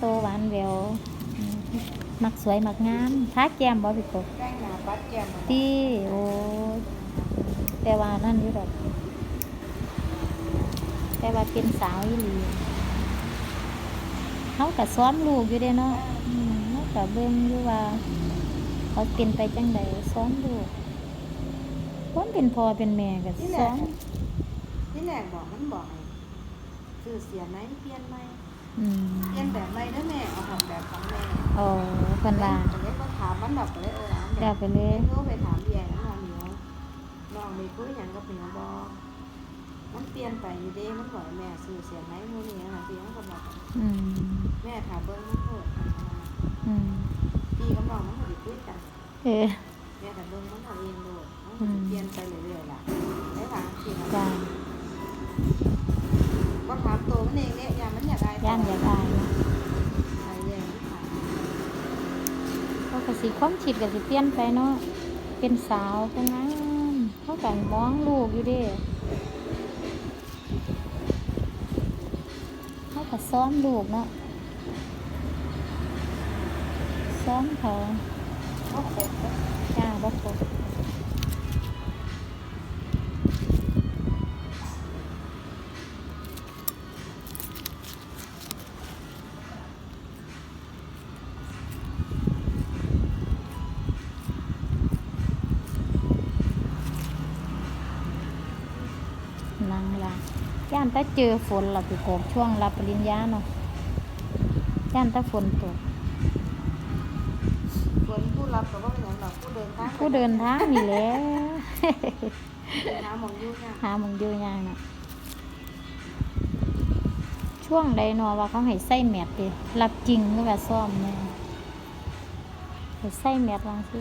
โตหวานแหววอืมมักสวยมักงามทาแก้มบ่พี่กบแป้หนาบัดแก้มมันตีโอ้ยแต่ว่านั่นอยู่ดอกแต่ว่าเป็นสาวอีหลีเขาก็ซ้อมลูกอยู่เด้เนาะอืมเขาก็เบิ่งอยู่ว่าเขาเป็นไปจังใดซ้อมลูกคนเป็นพ่อเป็นแม่ก็ที่แรซ้อม ที่แรกบอกมันบอกให้ซื้อเสียไหมเปลี่ยนไหม อืมเปลี่ยนแบบไหมนะแม่เอาของแบบของแม่โอ้เพิ่นว่าแต่เล็กก็ถามมันแบบเลยเออเดี๋ยวไปเลยเล็กไปถามใหญ่น้องเหนียวน้องมีคุยอย่างกับเหนียวบอมันเปลี่ยนไปอยู่เด้มันบอกให้แม่ซื้อเสียไหมมูนี่นะพี่มันก็บอกอืมแม่ถามเบิ้งมันเถอะอืมพี่กับน้องมันก็ได้คุยกันเออแม่แต่เบิ้งมันเอาเองโลดมันก็สิเปลี่ยนไปเรื่อยๆล่ะได้ถามพี่นะจ้าก็ถามตัวมันเองเนี่ยอ ย่ามันยากได้ย่ายเนาะอะไระเขาก็สิความคิดก็สิเปลี่ยนไปเนาะเป็นสาวเป็นงามเขาก็มองลูกอยู่ด้เขาก็ซ้อมลูกเนาะซ้อมเขาก็ครบแล้วจ้าบ่ครบ ย่านถ้าเจอฝนเราไปโกบช่วงรับปริญญาเนาะย่านถ้าฝนตกส่วนผู้รับก็ว่าเป็นอย่างหรอกผู้เดินทางผู้เดินทางนี่แหละเดินทางมองยุ่งเนี่ยหาหมองอยู่ยางน่ะช่วงใดเนอว่าเขาให้ใส่แมทดิรับจริงหรือว่าซ่อมเนี่ยให้ใส่แมทวางสิ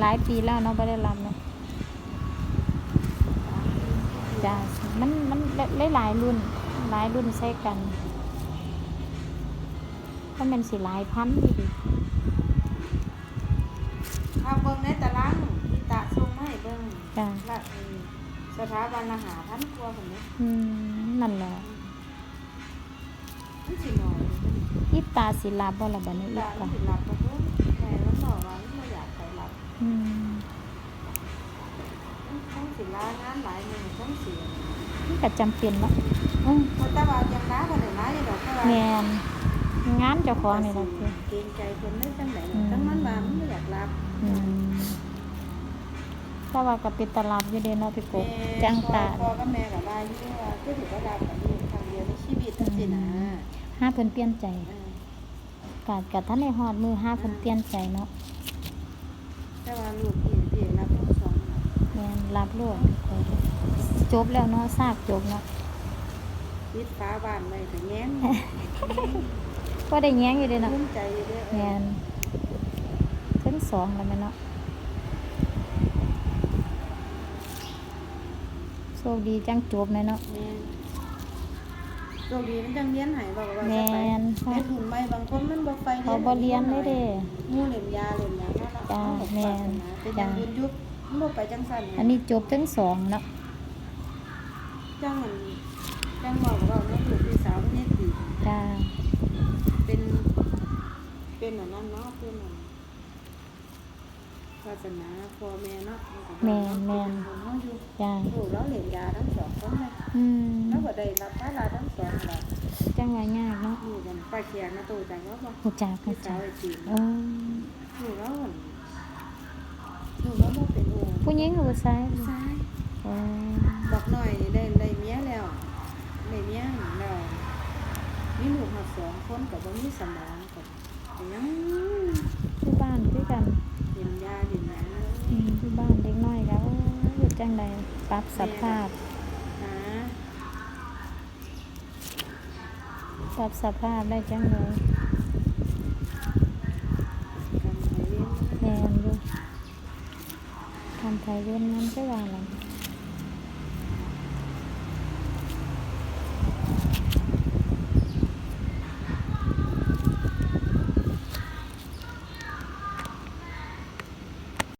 หลายปีแล้วเนาะไม่ได้รับเนาะ จ้ามันมันหลายหลายรุ่นหลายรุ่นใช้กันถ้ามันสิหลายพันอยู่ดิเอาเบิ้งในตารางที่ตาส่งมาให้เบิ้งจ้าละเออสถาบันอาหารพันครัวผมเนี่ยอืมนั่นแหละมันสิหน่อยอีตาศิลาบ่ละบัดนี้อีตาตาสิหลับก็เพิ่มแม่มันบอกว่ามันไม่อยากไปหลับอืมต้องสิ ลางานหลายมือต้องเสียมันก็จำเป็นเนาะอืมเพราะแต่ว่ายังร้าคนไหนร้าอยู่ดอกแต่ว่าแม่นงานเจ้าของนี่ล่ะคือเกรงใจคนไม่จังไหนทั้งมันว่ามันไม่อยากรับอืมแต่ว่าก็เป็นตลาดอยู่เด้เนาะพี่กบจังตาพ่อกับแม่กับบ้านที่ว่าคือถือว่ารับกับลูกครั้งเดียวในชีวิตทั้งสิ้นนะห้าเพิ่นเปลี่ยนใจเออกาดกับท่านในฮอดมือห้าเพิ่นเปลี่ยนใจเนาะแต่ว่าลูกพี่พี่รับทั้งสอง แม่นรับโลดจบแล้วเนาะทราบจบเนาะปิดฟ้าบ้านไว้แต่แง้มก็ได้แย้งอยู่เด้เนาะภูมิใจอยู่เด้อเอแม่อนทั้งสองแล้วแม่เนาะโชคดีจังจบแม่เนาะแม่นโชคดีมันจังเรียนใหายบอกว่าแม่จะไปนแม่ทุนใหม่บางคนมันบ่ไปเขาบ่เรียนเลยเด้ หมู่เล่มยาเล่มหยังเนาะจ้าเอแม่น เป็นอยังจ้ายุดยุบมัน บ่ไปจังซั่นอันนี้จบทั้งสองเนาะจังมันจังบอกว่าแม่ถูกพี่สาวมันนี่ดีจ้าเป็นเป็นอันนั้นเนาะเป็นอันศาสนาพ่อแม่เนาะแม่นแม่นเฮาอยู่จ้าลูกเราเล่นยาทั้งสองคนเลยอืมแล้วก็ได้รับภาระทั้งสองล่ะจังว่ายากเนาะนี่กันป้าเขียนนะตู่จังว่าบ่หูจักหูพี่จัสาวกไอ้จีนเออลูกเรา หั่นลูกเราบ่เป็นโอ้ผู้หญิงหรือผู้ชายซ้ายเออบอกหน่อยได้ได้เมียแล้วได้เมียแล้วมีลูกหัดสองคนกับบ่มีสมองกับยังที่บ้านคือกันเห็นยาเห็นหยังเลยอืมที่บ้านเด็กน้อยแล้วอยู่จังใดปรับสภาพหาปรับสภาพได้จังเลย กำไรเลี้